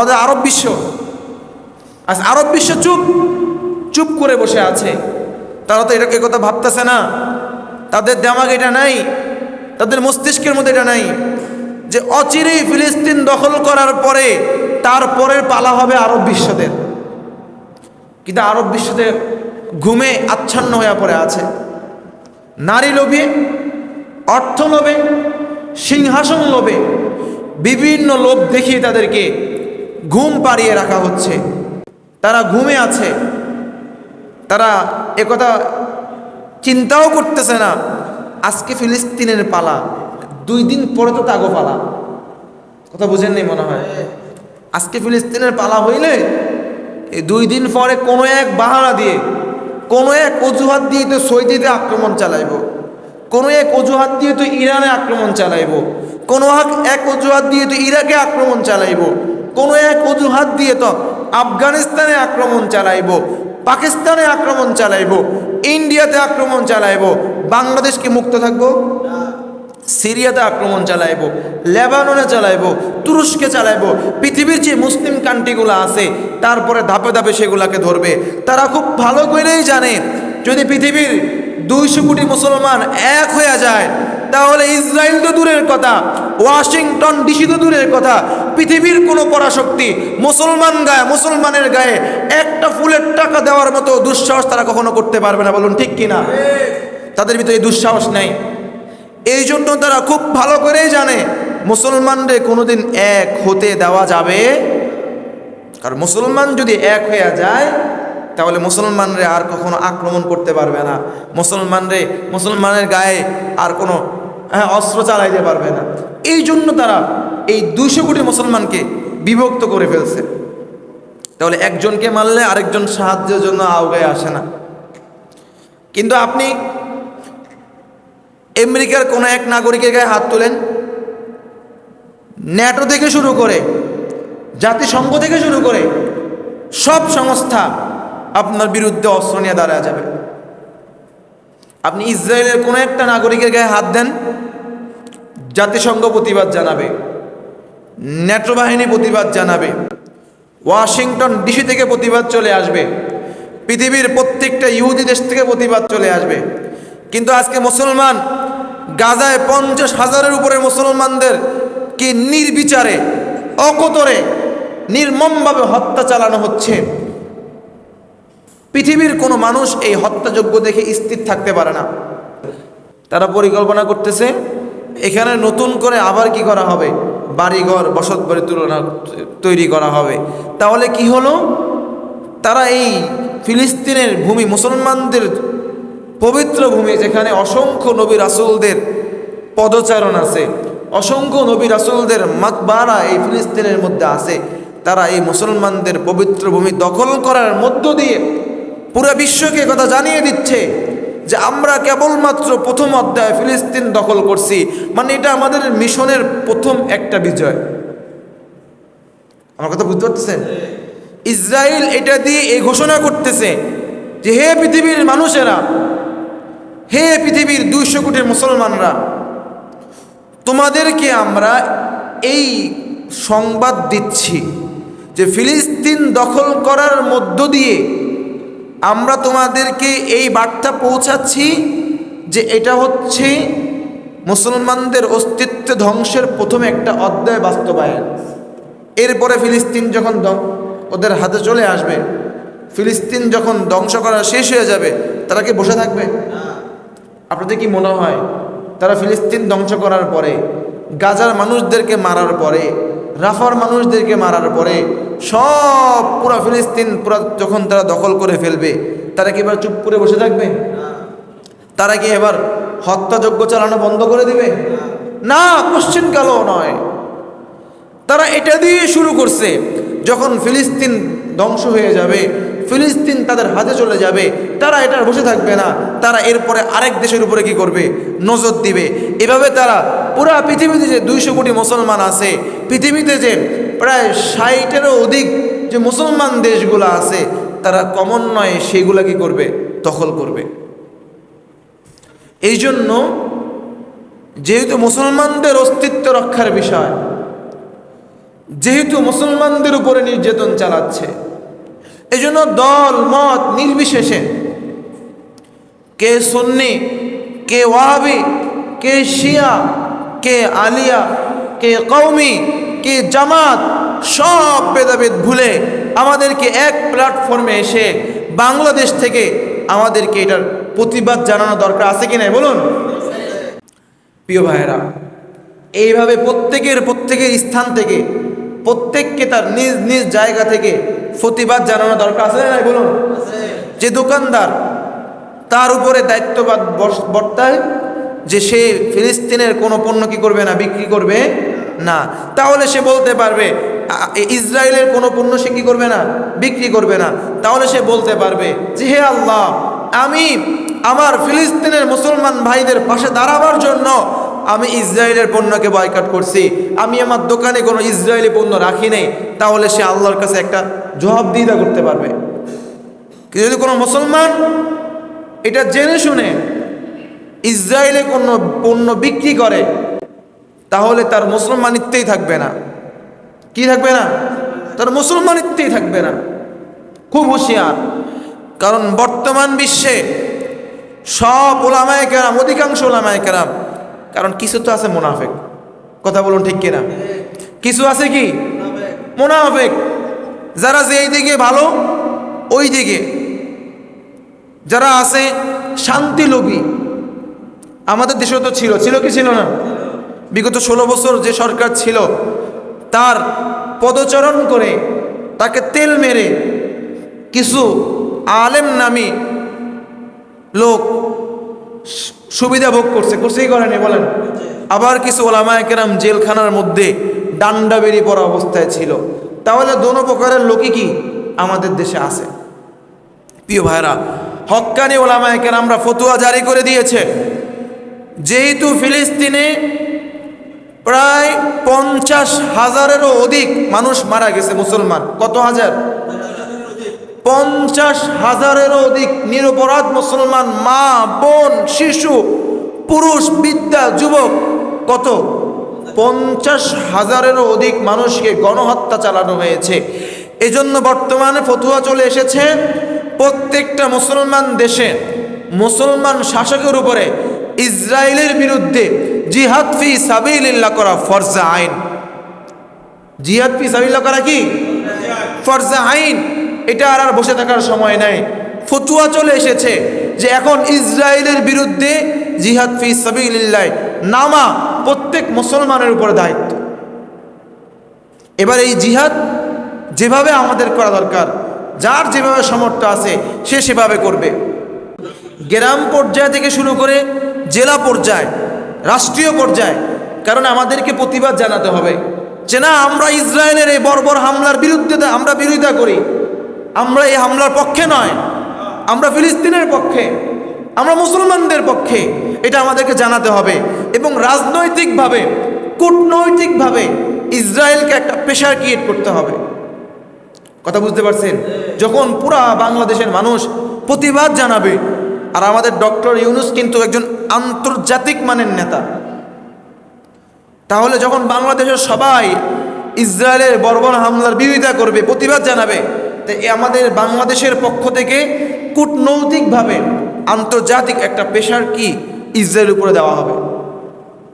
আমাদের আরব বিশ্ব। আজ আরব বিশ্ব চুপ চুপ করে বসে আছে। তারা তো এটা এ কথা ভাবতেছে না। তাদের দেমাগ এটা নাই, তাদের মস্তিষ্কের মধ্যে এটা নাই যে অচিরেই ফিলিস্তিন দখল করার পরে তারপরের পালা হবে আরব বিশ্বদের। কিন্তু আরব বিশ্বদের ঘুমে আচ্ছন্ন হয়ে পড়ে আছে। নারী লোভে, অর্থ লোভে, সিংহাসন লোভে বিভিন্ন লোভ দেখিয়ে তাদেরকে ঘুম পাড়িয়ে রাখা হচ্ছে। তারা ঘুমে আছে। তারা একথা চিন্তাও করতেছে না। আজকে ফিলিস্তিনের পালা। দুই দিন পরে তো তাগো পালা। কথা বুঝেননি মনে হয়? আজকে ফিলিস্তিনের পালা হইলে এই দুই দিন পরে কোনো এক বাহানা দিয়ে, কোনো এক অজুহাত দিয়ে তো সৌদিতে আক্রমণ চালাইব। কোনো এক অজুহাত দিয়ে তো ইরানে আক্রমণ চালাইব। কোনো এক অজুহাত দিয়ে তো ইরাকে আক্রমণ চালাইব। কোনো এক অজুহাত দিয়ে তো আফগানিস্তানে আক্রমণ চালাইব, পাকিস্তানে আক্রমণ চালাইব, ইন্ডিয়াতে আক্রমণ চালাইব বাংলাদেশকে মুক্ত থাকব? সিরিয়াতে আক্রমণ চালাইব, লেবাননে চালাইব, তুরস্কে চালাইব, পৃথিবীর যে মুসলিম কান্ট্রিগুলো আছে, তারপরে ধাপে ধাপে সেগুলাকে ধরবে। তারা খুব ভালো করেই জানে, যদি পৃথিবীর দুইশো কোটি মুসলমান এক হয়ে যায়। তাহলে ইসরায়েল তো দূরের কথা, ওয়াশিংটন ডিসি তো দূরের কথা। পৃথিবীর কোনো পরাশক্তি মুসলমান গায়ে, মুসলমানের গায়ে একটা ফুলের টাকা দেওয়ার মতো দুঃসাহস তারা কখনো করতে পারবে না, বলুন ঠিক কিনা? তাদের ভিতরে দুঃসাহস নেই। এই জন্য তারা খুব ভালো করেই জানে মুসলমানদের কোনোদিন এক হতে দেওয়া যাবে। কারণ মুসলমান যদি এক হয়ে যায় তাহলে মুসলমানরে আর কখনো আক্রমণ করতে পারবে না। মুসলমানরে মুসলমানের গায়ে আর কোনো হ্যাঁ, অস্ত্র চালাইতে পারবে না। এই জন্য তারা এই দুইশো কোটি মুসলমানকে বিভক্ত করে ফেলছে। তাহলে একজনকে মারলে আরেকজন সাহায্যের জন্য আওগায় আসে না। কিন্তু আপনি আমেরিকার কোনো এক নাগরিকের গায়ে হাত তোলেন ন্যাটো থেকে শুরু করে জাতিসংঘ থেকে শুরু করে সব সংস্থা আপনার বিরুদ্ধে অস্ত্র নিয়ে দাঁড়ায় যাবে। আপনি ইসরায়েলের কোনো একটা নাগরিকের গায়ে হাত দেন, জাতিসংঘ প্রতিবাদ জানাবে, ন্যাটো বাহিনী প্রতিবাদ জানাবে, ওয়াশিংটন ডিসি থেকে প্রতিবাদ চলে আসবে, পৃথিবীর প্রত্যেকটা ইহুদি দেশ থেকে প্রতিবাদ চলে আসবে। কিন্তু আজকে মুসলমান গাজায় পঞ্চাশ হাজারের উপরে মুসলমানদের কি নির্বিচারে, অকতরে, নির্মমভাবে হত্যা চালানো হচ্ছে। পৃথিবীর কোনো মানুষ এই হত্যাযোগ্য দেখে স্থির থাকতে পারে না। তারা পরিকল্পনা করতেছে, এখানে নতুন করে আবার কি করা হবে? বাড়িঘর বসত বাড়ি তুলনা তৈরি করা হবে। তাহলে কি হলো? তারা এই ফিলিস্তিনের ভূমি, মুসলমানদের পবিত্র ভূমি, যেখানে অসংখ্য নবী রাসুলদের পদচারণ আছে, অসংখ্য নবী রাসুলদের মাকবারা এই ফিলিস্তিনের মধ্যে আছে, তারা এই মুসলমানদের পবিত্র ভূমি দখল করার মধ্য দিয়ে পুরো বিশ্বকে কথা জানিয়ে দিচ্ছে যে আমরা কেবলমাত্র প্রথম অধ্যায় ফিলিস্তিন দখল করছি। মানে এটা আমাদের মিশনের প্রথম একটা বিজয়। আমার কথা বুঝতে পারতেছেন? ইসরায়েল এটা দিয়ে এই ঘোষণা করতেছে যে হে পৃথিবীর মানুষেরা, হে পৃথিবীর দুইশো কোটির মুসলমানরা, তোমাদেরকে আমরা এই সংবাদ দিচ্ছি যে ফিলিস্তিন দখল করার মধ্য দিয়ে আমরা তোমাদেরকে এই বার্তা পৌঁছাচ্ছি যে এটা হচ্ছে মুসলমানদের অস্তিত্ব ধ্বংসের প্রথম একটা অধ্যায় বাস্তবায়ন। এরপরে ফিলিস্তিন যখন ওদের হাতে চলে আসবে, ফিলিস্তিন যখন ধ্বংস করা শেষ হয়ে যাবে, তারা কি বসে থাকবে? আপনাদের কি মনে হয়, তারা ফিলিস্তিন ধ্বংস করার পরে, গাজার মানুষদেরকে মারার পরে, রাফার মানুষদেরকে মারার পরে সব পুরো ফিলিস্তিন পুরো যখন তারা দখল করে ফেলবে, তারা কি এবার চুপ করে বসে থাকবে? তারা কি এবার হত্যাযজ্ঞ চালানো বন্ধ করে দিবে? না, কোশ্চেন কালও নয়। তারা এটা দিয়ে শুরু করছে, যখন ফিলিস্তিন ধ্বংস হয়ে যাবে, ফিলিস্তিন তাদের হাতে চলে যাবে, তারা এটা বসে থাকবে না। তারা এরপরে আরেক দেশের উপরে কি করবে? নজর দিবে। এভাবে তারা পুরা পৃথিবীতে যে দুইশো কোটি মুসলমান আছে, পৃথিবীতে যে প্রায় ষাটেরও অধিক যে মুসলমান দেশগুলো আছে, তারা কমন নয় সেগুলা কি করবে, দখল করবে। এই জন্য যেহেতু মুসলমানদের অস্তিত্ব রক্ষার বিষয়, যেহেতু মুসলমানদের উপরে নির্যাতন চালাচ্ছে, এজন্য দল, মত নির্বিশেষে কে সুন্নি, কে ওয়াহাবি, কে শিয়া, কে আলিয়া, কে কৌমি কে জামাত? সব ভেদাভেদ ভুলে আমাদেরকে এক প্ল্যাটফর্মে এসে বাংলাদেশ থেকে আমাদেরকে এটার প্রতিবাদ জানানো দরকার আছে কি নাই? বলুন। প্রিয় ভাইয়েরা এইভাবে প্রত্যেকের প্রত্যেকের স্থান থেকে প্রত্যেককে তার নিজ নিজ জায়গা থেকে প্রতিবাদ জানানো দরকার আছে না নাই? বলুন। যে দোকানদার তার উপরে দায়িত্ববাদ বর্তায় যে সে ফিলিস্তিনের কোনো পণ্য কি করবে না বিক্রি করবে না। তাহলে সে বলতে পারবে ইসরায়েলের কোনো পণ্য সে কি করবে না? বিক্রি করবে না। তাহলে সে বলতে পারবে যে, হে আল্লাহ, আমি আমার ফিলিস্তিনের মুসলমান ভাইদের পাশে দাঁড়াবার জন্য আমি ইসরায়েলের পণ্যকে বয়কাট করছি। আমি আমার দোকানে কোনো ইসরায়েলি পণ্য রাখি নেই। তাহলে সে আল্লাহর কাছে একটা জবাবদিহিতা করতে পারবে। যদি কোনো মুসলমান এটা জেনে শুনে ইসরায়েলে কোনো পণ্য বিক্রি করে তাহলে তার মুসলমানিত্বেই থাকবে না। কি থাকবে না? তার মুসলমানিত্বেই থাকবে না। খুব হুঁশিয়ার। কারণ বর্তমান বিশ্বে সব ওলামায় কেরাম, অধিকাংশ ওলামায় কেরাম, কারণ কিছু তো আছে মোনাফেক। কথা বলুন ঠিক কিনা? কিছু আছে কি? মোনাফেক। যারা যে এই দিকে ভালো, ওই দিকে। যারা আছে শান্তিলোভী। আমাদের দেশেও তো ছিল। ছিল কি ছিল না? বিগত ষোলো বছর যে সরকার ছিল, তার পদচরণ করে তাকে তেল মেরে কিছু আলেম নামী লোক সুবিধা ভোগ করছে। করছেই করেনি বলেন। আবার কিছু ওলামায় কেরাম জেলখানার মধ্যে ডান্ডা বেরিয়ে পড়া অবস্থায় ছিল। তাহলে দোনো প্রকারের লোকই কি আমাদের দেশে আছে? প্রিয় ভাইরা হক্কানি ওলামায় কেরামরা ফতুয়া জারি করে দিয়েছে। যেহেতু ফিলিস্তিনে প্রায় পঞ্চাশ হাজারেরও অধিক মানুষ মারা গেছে মুসলমান। কত হাজার? পঞ্চাশ হাজারেরও অধিক নিরপরাধ মুসলমান মা, বোন, শিশু, পুরুষ বিদ্যা যুবক, কত? পঞ্চাশ হাজারেরও অধিক মানুষকে গণহত্যা চালানো হয়েছে। এজন্য বর্তমানে ফতুয়া চলে এসেছে প্রত্যেকটা মুসলমান দেশে। মুসলমান শাসকের উপরে ইসরায়েলের বিরুদ্ধে জিহাদ ফি সাবিলিল্লাহ করা ফরজা আইন। জিহাদ ফি সাবিলিল্লাহ করা কি? ফরজা আইন। এটা আর আর বসে থাকার সময় নাই। ফতুয়া চলে এসেছে যে এখন ইসরায়েলের বিরুদ্ধে জিহাদ ফি সাবিলিল্লাহ নামা প্রত্যেক মুসলমানের উপর দায়িত্ব। এবার এই জিহাদ যেভাবে আমাদের করা দরকার, যার যেভাবে সামর্থ্য আছে, সে সেভাবে করবে। গ্রাম পর্যায় থেকে শুরু করে জেলা পর্যায় রাষ্ট্রীয় পর্যায়ে, কারণ আমাদেরকে প্রতিবাদ জানাতে হবে। যে না, আমরা ইসরায়েলের এই বর্বর হামলার বিরুদ্ধে আমরা বিরোধিতা করি। আমরা এই হামলার পক্ষে নয়। আমরা ফিলিস্তিনের পক্ষে, আমরা মুসলমানদের পক্ষে এটা আমাদেরকে জানাতে হবে। এবং রাজনৈতিকভাবে, কূটনৈতিকভাবে ইসরায়েলকে একটা প্রেশার ক্রিয়েট করতে হবে। কথা বুঝতে পারছেন? যখন পুরা বাংলাদেশের মানুষ প্রতিবাদ জানাবে আর আমাদের ডক্টর ইউনুস কিন্তু একজন আন্তর্জাতিক মানের নেতা। তাহলে যখন বাংলাদেশের সবাই ইসরায়েলের বর্বর হামলার বিরোধিতা করবে, প্রতিবাদ জানাবে তাই আমাদের বাংলাদেশের পক্ষ থেকে কূটনৈতিকভাবে আন্তর্জাতিক একটা পেশার কি ইসরায়েলের উপরে দেওয়া হবে?